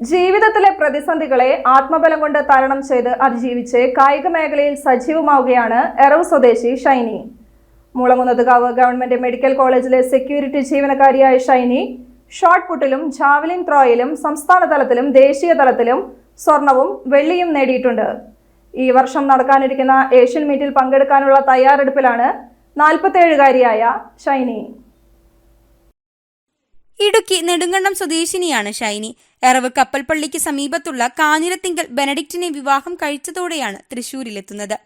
ജീവിതത്തിലെ പ്രതിസന്ധികളെ ആത്മബലം കൊണ്ട് തരണം ചെയ്ത് അതിജീവിച്ച് കായിക മേഖലയിൽ സജീവമാവുകയാണ് എറവ് സ്വദേശി ഷൈനി. മുളങ്ങുന്നതുകാവ് ഗവൺമെന്റ് മെഡിക്കൽ കോളേജിലെ സെക്യൂരിറ്റി ജീവനക്കാരിയായ ഷൈനി. ഷോട്ട് പുട്ടിലും ജാവലിൻ ത്രോയിലും സംസ്ഥാന തലത്തിലും ദേശീയ തലത്തിലും സ്വർണവും വെള്ളിയും നേടിയിട്ടുണ്ട്. ഈ വർഷം നടക്കാനിരിക്കുന്ന ഏഷ്യൻ മീറ്റിൽ പങ്കെടുക്കാനുള്ള തയ്യാറെടുപ്പിലാണ് നാൽപ്പത്തേഴുകാരിയായ ഷൈനി. ഇടുക്കി നെടുങ്കണ്ടം സ്വദേശിനിയാണ് ഷൈനി. എറവ് കപ്പൽപ്പള്ളിക്ക് സമീപത്തുള്ള കാഞ്ഞിരത്തിങ്കൽ ബെനഡിക്റ്റിനെ വിവാഹം കഴിച്ചതോടെയാണ് തൃശൂരിലെത്തുന്നത്.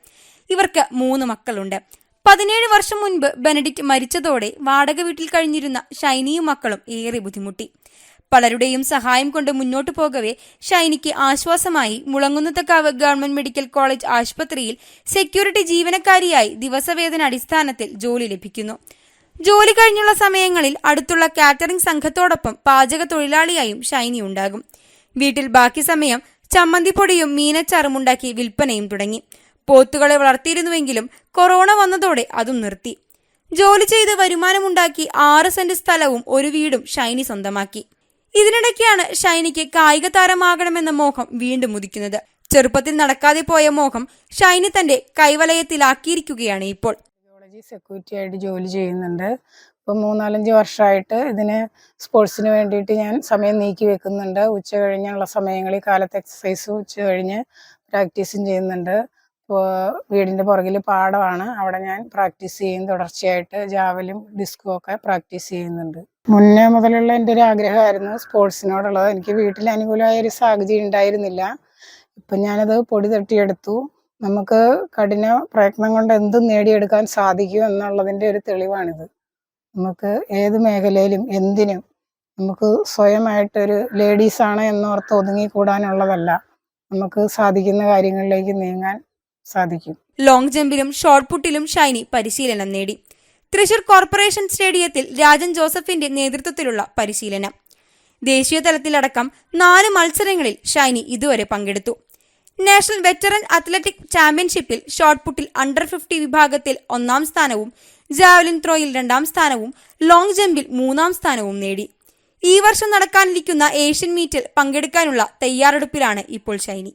ഇവർക്ക് മൂന്ന് മക്കളുണ്ട്. പതിനേഴ് വർഷം മുൻപ് ബെനഡിക്റ്റ് മരിച്ചതോടെ വാടക വീട്ടിൽ കഴിഞ്ഞിരുന്ന ഷൈനിയും മക്കളും ഏറെ ബുദ്ധിമുട്ടി. പലരുടെയും സഹായം കൊണ്ട് മുന്നോട്ടു പോകവേ ഷൈനിക്ക് ആശ്വാസമായി മുളങ്ങുന്നത്തക്കാവ് ഗവൺമെന്റ് മെഡിക്കൽ കോളേജ് ആശുപത്രിയിൽ സെക്യൂരിറ്റി ജീവനക്കാരിയായി ദിവസവേതന അടിസ്ഥാനത്തിൽ ജോലി ലഭിക്കുന്നു. ജോലി കഴിഞ്ഞുള്ള സമയങ്ങളിൽ അടുത്തുള്ള കാറ്ററിംഗ് സംഘത്തോടൊപ്പം പാചക തൊഴിലാളിയായും ഷൈനി ഉണ്ടാകും. വീട്ടിൽ ബാക്കി സമയം ചമ്മന്തിപ്പൊടിയും മീനച്ചാറും ഉണ്ടാക്കി വിൽപ്പനയും തുടങ്ങി. പോത്തുകളെ വളർത്തിയിരുന്നുവെങ്കിലും കൊറോണ വന്നതോടെ അതും നിർത്തി. ജോലി ചെയ്ത് വരുമാനമുണ്ടാക്കി ആറ് സെന്റ് സ്ഥലവും ഒരു വീടും ഷൈനി സ്വന്തമാക്കി. ഇതിനിടയ്ക്കാണ് ഷൈനിക്ക് കായിക താരമാകണമെന്ന മോഹം വീണ്ടും ഉദിക്കുന്നത്. ചെറുപ്പത്തിൽ നടക്കാതെ പോയ മോഹം ഷൈനി തന്റെ കൈവലയത്തിലാക്കിയിരിക്കുകയാണ് ഇപ്പോൾ. ജിയോളജി സെക്യൂരിറ്റി ആയിട്ട് ജോലി ചെയ്യുന്നുണ്ട്. ഇപ്പം മൂന്നാലഞ്ച് വർഷമായിട്ട് ഇതിന് സ്പോർട്സിന് വേണ്ടിയിട്ട് ഞാൻ സമയം നീക്കി വെക്കുന്നുണ്ട്. ഉച്ച കഴിഞ്ഞുള്ള സമയങ്ങളിൽ കാലത്ത് എക്സസൈസും ഉച്ച കഴിഞ്ഞ് പ്രാക്ടീസും ചെയ്യുന്നുണ്ട്. വീടിന്റെ പുറകിൽ പാടമാണ്. അവിടെ ഞാൻ പ്രാക്ടീസ് ചെയ്യും. തുടർച്ചയായിട്ട് ജാവലും ഡിസ്കും ഒക്കെ പ്രാക്ടീസ് ചെയ്യുന്നുണ്ട്. മുന്നേ മുതലുള്ള എന്റെ ഒരു ആഗ്രഹമായിരുന്നു സ്പോർട്സിനോടുള്ളത് എനിക്ക് വീട്ടിൽ അനുകൂലമായ ഒരു സാഹചര്യം ഉണ്ടായിരുന്നില്ല. ഇപ്പം ഞാനത് പൊടി തട്ടിയെടുത്തു. നമുക്ക് കഠിന പ്രയത്നം കൊണ്ട് എന്തും നേടിയെടുക്കാൻ സാധിക്കും എന്നുള്ളതിന്റെ ഒരു തെളിവാണിത്. നമുക്ക് ഏത് മേഖലയിലും എന്തിനും നമുക്ക് സ്വയമായിട്ടൊരു ലേഡീസാണ് എന്നോർത്ത് ഒതുങ്ങിക്കൂടാനുള്ളതല്ല. നമുക്ക് സാധിക്കുന്ന കാര്യങ്ങളിലേക്ക് നീങ്ങാൻ സാധിക്കും. ലോങ് ജമ്പിലും ഷോർട്ട് പുട്ടിലും ഷൈനി പരിശീലനം നേടി. തൃശൂർ കോർപ്പറേഷൻ സ്റ്റേഡിയത്തിൽ രാജൻ ജോസഫിന്റെ നേതൃത്വത്തിലുള്ള പരിശീലനം. ദേശീയ തലത്തിലടക്കം നാല് മത്സരങ്ങളിൽ ഷൈനി ഇതുവരെ പങ്കെടുത്തു. നാഷണൽ വെറ്ററൻ അത്ലറ്റിക് ചാമ്പ്യൻഷിപ്പിൽ ഷോർട്ട് പുട്ടിൽ അണ്ടർ ഫിഫ്റ്റി വിഭാഗത്തിൽ ഒന്നാം സ്ഥാനവും ജാവലിൻ ത്രോയിൽ രണ്ടാം സ്ഥാനവും ലോങ് ജമ്പിൽ മൂന്നാം സ്ഥാനവും നേടി. ഈ വർഷം നടക്കാനിരിക്കുന്ന ഏഷ്യൻ മീറ്റിൽ പങ്കെടുക്കാനുള്ള തയ്യാറെടുപ്പിലാണ് ഇപ്പോൾ ഷൈനി